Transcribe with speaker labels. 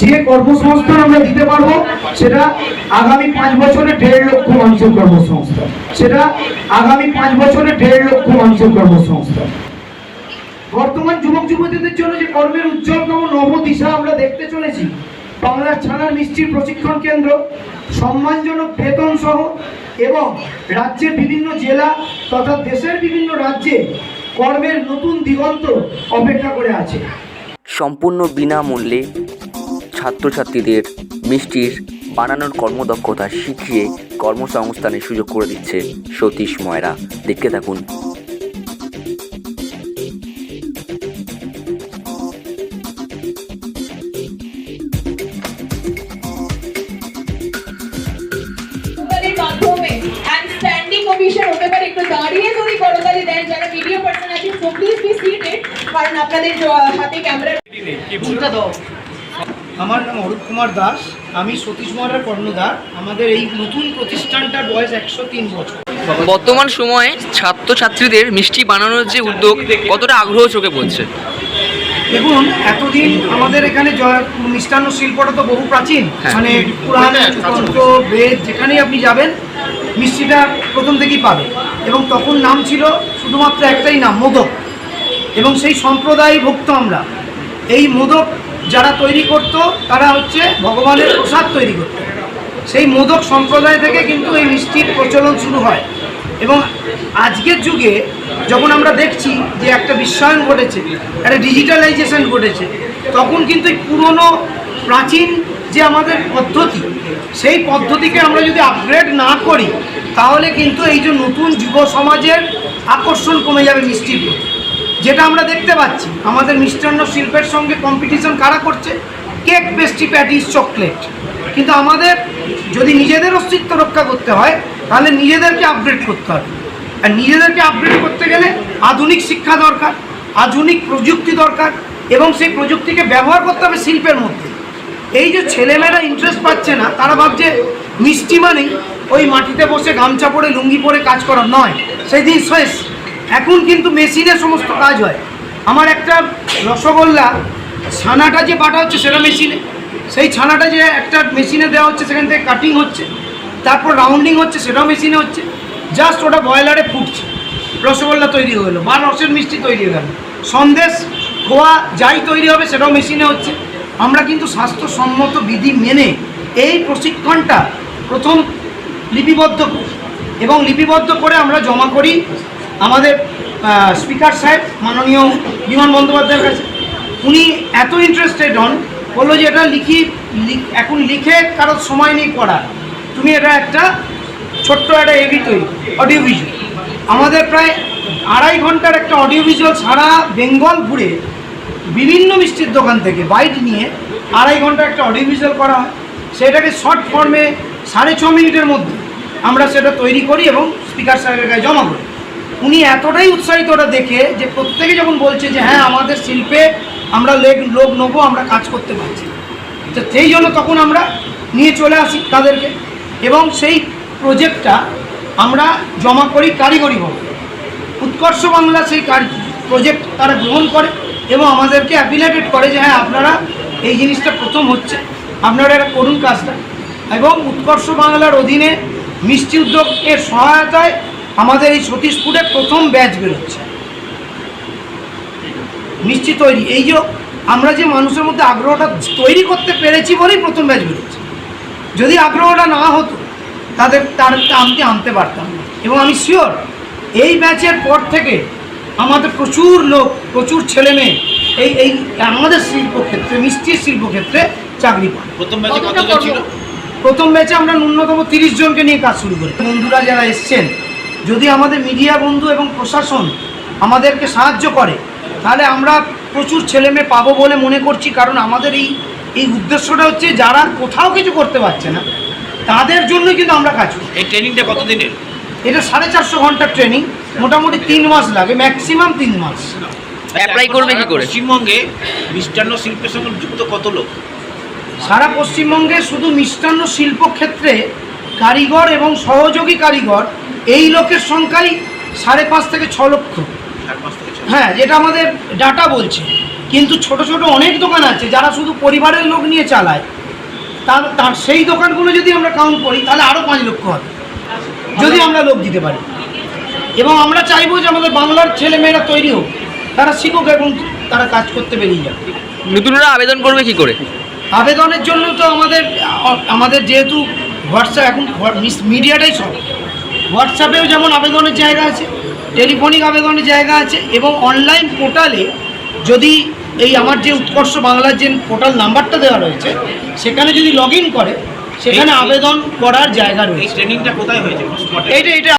Speaker 1: যে কর্মসংস্থান আমরা দিতে পারব, সেটা আগামী পাঁচ বছরে দেড় লক্ষ মানুষের কর্মসংস্থান। সেটা আগামী পাঁচ বছরে দেড় লক্ষ মানুষের কর্মসংস্থান। বর্তমান যুবক যুবতীদের জন্য যে কর্মের উজ্জ্বলতম নব দিশা আমরা দেখতে চলেছি, বাংলার ছানার মিষ্টির প্রশিক্ষণ কেন্দ্র, সম্মানজনক বেতন সহ, এবং রাজ্যের বিভিন্ন জেলা তথা দেশের বিভিন্ন রাজ্যে কর্মের নতুন দিগন্ত অপেক্ষা করে আছে।
Speaker 2: সম্পূর্ণ বিনামূল্যে ছাত্রছাত্রীদের মিষ্টির বানানোর কর্মদক্ষতা শিখিয়ে কর্মসংস্থানের সুযোগ করে দিচ্ছে সতীশ ময়রা। দেখতে থাকুন।
Speaker 3: দাঁড়িয়ে যদি করতালি দেন যারা ভিডিও পার্সন আছেন সো প্লিজ বি সিটেড কারণ আপনাদের হাতে ক্যামেরা
Speaker 4: আমার নাম অরূপ কুমার দাস আমি সতীশ মহারার কর্ণধার। আমাদের এই নতুন প্রতিষ্ঠানটার বয়স একশো তিন বছর।
Speaker 5: বর্তমান সময়ে ছাত্রছাত্রীদের মিষ্টি বানানোর যে উদ্যোগ কতটা আগ্রহ চোখে পড়ছে?
Speaker 4: দেখুন এতদিন আমাদের এখানে মিষ্টান্ন শিল্পটা তো বহু প্রাচীন।
Speaker 5: হ্যাঁ।
Speaker 4: মানে পুরাণ তন্ত্র বেদ যেখানেই আপনি যাবেন মিষ্টিটা প্রথম থেকেই পাবেন। এবং তখন নাম ছিল শুধুমাত্র একটাই নাম মোদক। এবং সেই সম্প্রদায় ভুক্ত আমরা। এই মোদক যারা তৈরি করত, তারা হচ্ছে ভগবানের প্রসাদ তৈরি করত। সেই মোদক সম্প্রদায় থেকে কিন্তু এই মিষ্টির প্রচলন শুরু হয়। এবং আজকের যুগে যখন আমরা দেখছি যে একটা বিশ্বায়ন ঘটেছে, একটা ডিজিটালাইজেশন ঘটেছে, তখন কিন্তু এই পুরনো, প্রাচীন যে আমাদের পদ্ধতি, সেই পদ্ধতিকে আমরা যদি আপগ্রেড না করি, তাহলে কিন্তু এই যে নতুন যুব সমাজের আকর্ষণ কমে যাবে মিষ্টির প্রতি। যেটা আমরা দেখতে পাচ্ছি, আমাদের মিষ্টান্ন শিল্পের সঙ্গে কম্পিটিশন কারা করছে? Cake, pastry, patties, chocolate. কিন্তু আমাদের যদি নিজেদের অস্তিত্ব রক্ষা করতে হয়, তাহলে নিজেদেরকে আপগ্রেড করতে হবে। আর নিজেদেরকে আপগ্রেড করতে গেলে আধুনিক শিক্ষা দরকার, আধুনিক প্রযুক্তি দরকার, এবং সেই প্রযুক্তিকে ব্যবহার করতে হবে শিল্পের মধ্যে। এই যে ছেলেমেয়েরা ইন্টারেস্ট পাচ্ছে না, তারা ভাবছে, মিষ্টি মানেই ওই মাটিতে বসে গামছা পরে, লুঙ্গি পরে কাজ করা নয় সেই দিন শেষ। এখন কিন্তু মেশিনে সমস্ত কাজ হয়। আমার একটা রসগোল্লা, ছানাটা যে বাটা হচ্ছে সেটা মেশিনে। সেই ছানাটা যে একটা মেশিনে দেওয়া হচ্ছে, সেখান থেকে কাটিং হচ্ছে। তারপর রাউন্ডিং হচ্ছে, সেটাও মেশিনে হচ্ছে। জাস্ট ওটা বয়লারে ফুটছে। রসগোল্লা তৈরি হয়ে গেলো, বা রসের মিষ্টি তৈরি হয়ে গেল। সন্দেশ, খোয়া যাই তৈরি হবে, সেটাও মেশিনে হচ্ছে। আমরা কিন্তু স্বাস্থ্যসম্মত বিধি মেনে এই প্রশিক্ষণটা প্রথম লিপিবদ্ধ এবং লিপিবদ্ধ করে আমরা জমা করি আমাদের স্পিকার সাহেব, মাননীয় বিমান বন্দ্যোপাধ্যায়ের কাছে। উনি এত ইন্টারেস্টেড হন, বলল যে এটা লিখি এখন লিখে কারোর সময় নেই পড়ার তুমি এটা একটা ছোট্ট একটা এভি তৈরি অডিও ভিজুয়াল আমাদের প্রায় আড়াই ঘণ্টার একটা অডিও ভিজুয়াল সারা বেঙ্গল ঘুরে বিভিন্ন মিষ্টির দোকান থেকে বাইট নিয়ে আড়াই ঘণ্টা একটা অডিও ভিজুয়াল করা হয়। সেটাকে শর্ট ফর্মে সাড়ে ছ মিনিটের মধ্যে আমরা সেটা তৈরি করি এবং স্পিকার সাহেবের কাছে জমা করি। উনি এতটাই উৎসাহিত ওটা দেখে যে প্রত্যেকে যখন বলছে যে হ্যাঁ আমাদের শিল্পে আমরা লেগ, লোক নেব, আমরা কাজ করতে পারছি। তো সেই জন্য তখন আমরা নিয়ে চলে আসি তাদেরকে। এবং সেই প্রজেক্টটা আমরা জমা করি কারিগরি ভবন। উৎকর্ষ বাংলা সেই প্রজেক্ট তারা গ্রহণ করে এবং আমাদেরকে অ্যাফিলেটেড করে যে হ্যাঁ আপনারা এই জিনিসটা প্রথম হচ্ছে, আপনারা এটা করুন কাজটা। এবং উৎকর্ষ বাংলার অধীনে মিষ্টি উদ্যোগের সহায়তায় আমাদের এই সতীশপুরে প্রথম ব্যাচ বেরোচ্ছে। মিষ্টি তৈরি। এই যে আমরা যে মানুষের মধ্যে আগ্রহটা তৈরি করতে পেরেছি বলেই প্রথম ব্যাচ বেরোচ্ছে। যদি আগ্রহটা না হতো তাদের তার আনতে আনতে পারতাম না। এবং আমি শিওর এই ব্যাচের পর থেকে আমাদের প্রচুর লোক প্রচুর ছেলে মেয়ে এই এই আমাদের শিল্পক্ষেত্রে মিষ্টির শিল্পক্ষেত্রে চাকরি পায়।
Speaker 6: প্রথম ম্যাচে
Speaker 4: প্রথম ব্যাচে আমরা ন্যূনতম তিরিশ জনকে নিয়ে কাজ শুরু করি বন্ধুরা যারা এসছেন যদি আমাদের মিডিয়া বন্ধু এবং প্রশাসন আমাদেরকে সাহায্য করে তাহলে আমরা প্রচুর ছেলে মেয়ে পাবো বলে মনে করছি। কারণ আমাদের এই এই উদ্দেশ্যটা হচ্ছে যারা কোথাও কিছু করতে পারছে না তাদের জন্যই কিন্তু আমরা কাজ করি।
Speaker 6: এই ট্রেনিংটা কতদিনের?
Speaker 4: এটা সাড়ে চারশো ঘণ্টার ট্রেনিং মোটামুটি তিন মাস লাগে ম্যাক্সিমাম তিন মাস।
Speaker 5: অ্যাপ্লাই করবে কি করে?
Speaker 6: পশ্চিমবঙ্গে মিষ্টান্ন শিল্পের সঙ্গে যুক্ত কত লোক?
Speaker 4: সারা পশ্চিমবঙ্গে শুধু মিষ্টান্ন শিল্প ক্ষেত্রে কারিগর এবং সহযোগী কারিগর এই লোকের সংখ্যাই সাড়ে পাঁচ থেকে ছ লক্ষ। হ্যাঁ যেটা আমাদের ডাটা বলছে। কিন্তু ছোট ছোট অনেক দোকান আছে যারা শুধু পরিবারের লোক নিয়ে চালায়। তার তার সেই দোকানগুলো যদি আমরা কাউন্ট করি তাহলে আরও পাঁচ লক্ষ হবে। যদি আমরা লোক দিতে পারি। এবং আমরা চাইব যে আমাদের বাংলার ছেলেমেয়েরা তৈরি হোক। তারা শিখুক এবং তারা কাজ করতে বেরিয়ে যাবে
Speaker 5: নতুনরা আবেদন করবে কি করে?
Speaker 4: আবেদনের জন্য তো আমাদের আমাদের যেহেতু হোয়াটসঅ্যাপ এখন মিডিয়াটাই সব। হোয়াটসঅ্যাপেও যেমন আবেদনের জায়গা আছে টেলিফোনিক আবেদনের জায়গা আছে এবং অনলাইন পোর্টালে যদি এই আমার যে উৎকর্ষ বাংলার যে পোর্টাল নাম্বারটা দেওয়া রয়েছে সেখানে যদি লগ ইন করে সেখানে আবেদন করার জায়গা রয়েছে।
Speaker 6: ট্রেনিংটা কোথায় হয়েছে?
Speaker 4: এইটা এটা